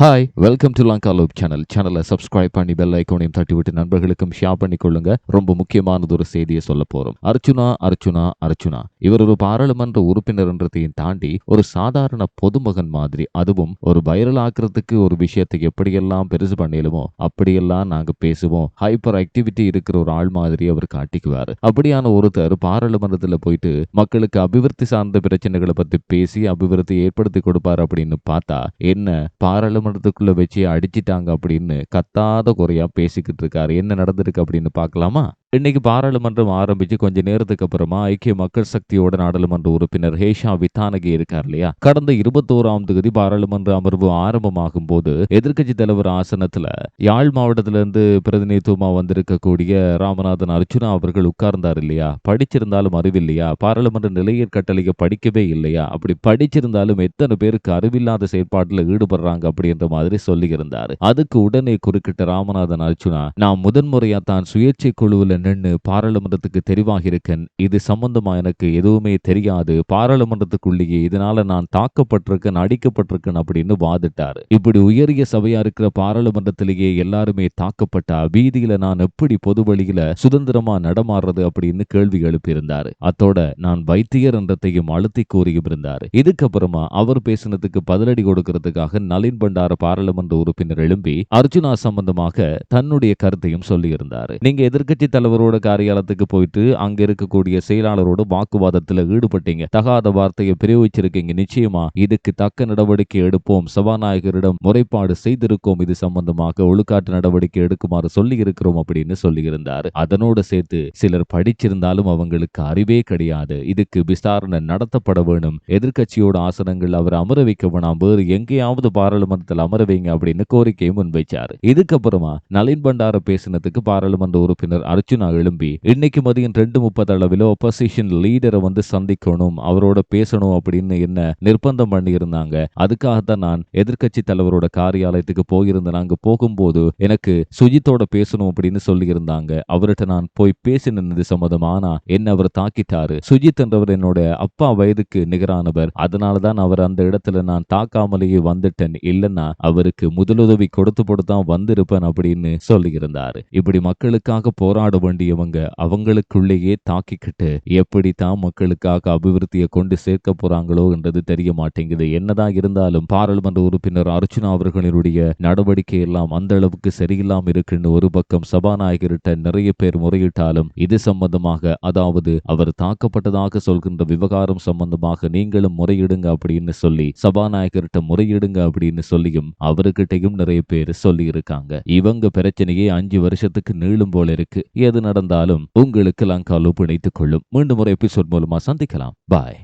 Hi welcome to Lanka Loop channel சேனலை subscribe பண்ணி bell ஐக்கோனையும் தட்டி விட்டு நண்பர்களுக்கும் ஷேர் பண்ணி கொள்ளுங்க. ரொம்ப முக்கியமானது ஒரு செய்தியை சொல்ல போறோம். அர்ச்சுனா அர்ச்சுனா அர்ச்சுனா இவர் ஒரு பாராளுமன்ற உறுப்பினர்ன்றதையும் தாண்டி ஒரு சாதாரண பொதுமகன் மாதிரி அதுவும் ஒரு வைரல் ஆக்குறதுக்கு ஒரு விஷயத்தை எப்படியெல்லாம் பெருசு பண்ணிடுமோ அப்படியெல்லாம் நாங்க பேசுவோம். ஹைப்பர் ஆக்டிவிட்டி இருக்கிற ஒரு ஆள் மாதிரி அவர் காட்டிக்குவாரு. அப்படியான ஒருத்தர் பாராளுமன்றத்துல போயிட்டு மக்களுக்கு அபிவிருத்தி சார்ந்த பிரச்சனைகளை பத்தி பேசி அபிவிருத்தி ஏற்படுத்தி கொடுப்பார் அப்படின்னு பார்த்தா என்ன பாராளுமன்றத்துக்குள்ள வச்சு அடிச்சிட்டாங்க அப்படின்னு கத்தாத குறையா பேசிக்கிட்டு இருக்காரு. என்ன நடந்திருக்கு அப்படின்னு பார்க்கலாமா? இன்னைக்கு பாராளுமன்றம் ஆரம்பிச்சு கொஞ்ச நேரத்துக்கு அப்புறமா ஐக்கிய மக்கள் சக்தியோட நாடாளுமன்ற உறுப்பினர் ஹேஷா வித்தானகி இருக்கார் இல்லையா? கடந்த இருபத்தோராம் தேதி பாராளுமன்ற அமர்வு ஆரம்பமாகும் போது எதிர்க்கட்சி தலைவர் ஆசனத்துல யாழ் மாவட்டத்திலிருந்து பிரதிநிதித்துவமா வந்திருக்கக்கூடிய ராமநாதன் அர்ச்சுனா அவர்கள் உட்கார்ந்தார் இல்லையா? படிச்சிருந்தாலும் அறிவில்லையா? பாராளுமன்ற நிலையர் கட்டளையை படிக்கவே இல்லையா? அப்படி படிச்சிருந்தாலும் எத்தனை பேருக்கு அறிவில்லாத செயற்பாட்டுல ஈடுபடுறாங்க அப்படின்ற மாதிரி சொல்லியிருந்தார். அதுக்கு உடனே குறுக்கிட்ட ராமநாதன் அர்ச்சுனா நான் முதன்முறையா தான் சுயேட்சை குழுவில் நின்று பாராளுமன்றத்துக்கு தெரிவாகியிருக்கேன். இது சம்பந்தமா எனக்கு எதுவுமே தெரியாது. பாராளுமன்றத்துக்குள்ளேயே இதனால நான் தாக்கப்பட்டிருக்கேன் அடிக்கப்பட்டிருக்கேன் அப்படின்னு வாதிட்டார். இப்படி உயரிய சபையா இருக்கிற பாராளுமன்றத்திலேயே எல்லாருமே தாக்கப்பட்டா வீதியில நான் எப்படி பொது வழியில சுதந்திரமா நடமாடுறது அப்படின்னு கேள்வி எழுப்பியிருந்தார். அத்தோட நான் வைத்தியர் என்றதையும் அழுத்தி கூறியும் இருந்தார். இதுக்கப்புறமா அவர் பேசினதுக்கு பதிலடி கொடுக்கறதுக்காக நளின் பண்டார பாராளுமன்ற உறுப்பினர் எழும்பி அர்ஜுனா சம்பந்தமாக தன்னுடைய கருத்தையும் சொல்லியிருந்தார். நீங்க எதிர்க்கட்சி தலைவரோட காரியாலயத்துக்கு போயிட்டு அங்க இருக்கக்கூடிய செயலாளரோட வாக்குவாதத்துல ஈடுபட்டீங்க. தகாத வார்த்தையை பிரயோகிச்சிருக்கீங்க. நிச்சயமா இதுக்கு தக்க நடவடிக்கை எடுப்போம். சபாநாயகரிடம் முறைப்பாடு செய்திருக்கோம். இது சம்பந்தமாக ஒழுக்காற்று நடவடிக்கை எடுக்குமாறு சொல்லி இருக்கிறோம் அப்படின்னு சொல்லியிருந்தார். அதனோடு சேர்த்து சிலர் படிச்சிருந்தாலும் அவங்களுக்கு அறிவே கிடையாது. இதுக்கு விசாரணை நடத்தப்பட வேணும். எதிர்க்கட்சியோட ஆசனங்கள் அவர் அமர வைக்க வேணாம். வேறு எங்கேயாவது பாராளுமன்றத்தில் அமர வைங்க அப்படின்னு கோரிக்கையை முன்வைச்சார். இதுக்கப்புறமா நளின் பண்டார பேசினதுக்கு பாராளுமன்ற உறுப்பினர் அர்ஜுனா எழும்பி இன்னைக்கு மதியம் ரெண்டு முப்பது அளவில் ஒப்போசிஷன் லீடரை வந்து சந்திக்கணும் அவரோட பேசணும் அப்படின்னு என்ன நிர்பந்தம் பண்ணி அதுக்காக தான் நான் எதிர்க்கட்சி தலைவரோட காரியாலயத்துக்கு போயிருந்தேன். அங்க போகும்போது எனக்கு சுஜித்தோட பேசணும் அப்படின்னு சொல்லியிருந்தாங்க. அவர்கிட்ட நான் போய் பேசினது சம்மதம். ஆனா என்ன அவர் தாக்கிட்டாரு. சுஜித் என்றவர் என்னோட அப்பா வயதுக்கு நிகரானவர். அதனாலதான் அவர் அந்த இடத்துல நான் தாக்காமலேயே வந்துட்டேன். இல்லைன்னா அவருக்கு முதலுதவி கொடுத்து போட்டு தான் வந்திருப்பேன் அப்படின்னு சொல்லியிருந்தாரு. இப்படி மக்களுக்காக போராட வேண்டியவங்க அவங்களுக்குள்ளேயே தாக்கிக்கிட்டு எப்படி தான் மக்களுக்காக அபிவிருத்தியை கொண்டு சேர்க்க போறாங்களோ என்றது தெரிய மாட்டேங்குது. என்னதான் இருந்தாலும் பாராளுமன்ற உறுப்பினர் அர்ச்சுனா அவர்களுடைய நடவடிக்கை எல்லாம் அந்த அளவுக்கு சரியில்லாம இருக்குன்னு ஒரு பக்கம் சபாநாயகர்கிட்ட நிறைய பேர் முறையிட்டாலும் இது சம்பந்தமாக அதாவது அவர் தாக்கப்பட்டதாக சொல்கின்ற விவகாரம் சம்பந்தமாக நீங்களும் முறையிடுங்க அப்படின்னு சொல்லி சபாநாயகர்கிட்ட முறையிடுங்க அப்படின்னு சொல்லியும் அவர்கிட்டையும் நிறைய பேர் சொல்லி இருக்காங்க இவங்க பிரச்சனையே அஞ்சு வருஷத்துக்கு நீளும் போல இருக்கு. எது நடந்தாலும் உங்களுக்கு லங்காலோ பிணைத்துக் கொள்ளும். மீண்டும் ஒரு எபிசோட் மூலமா சந்திக்கலாம். பாய்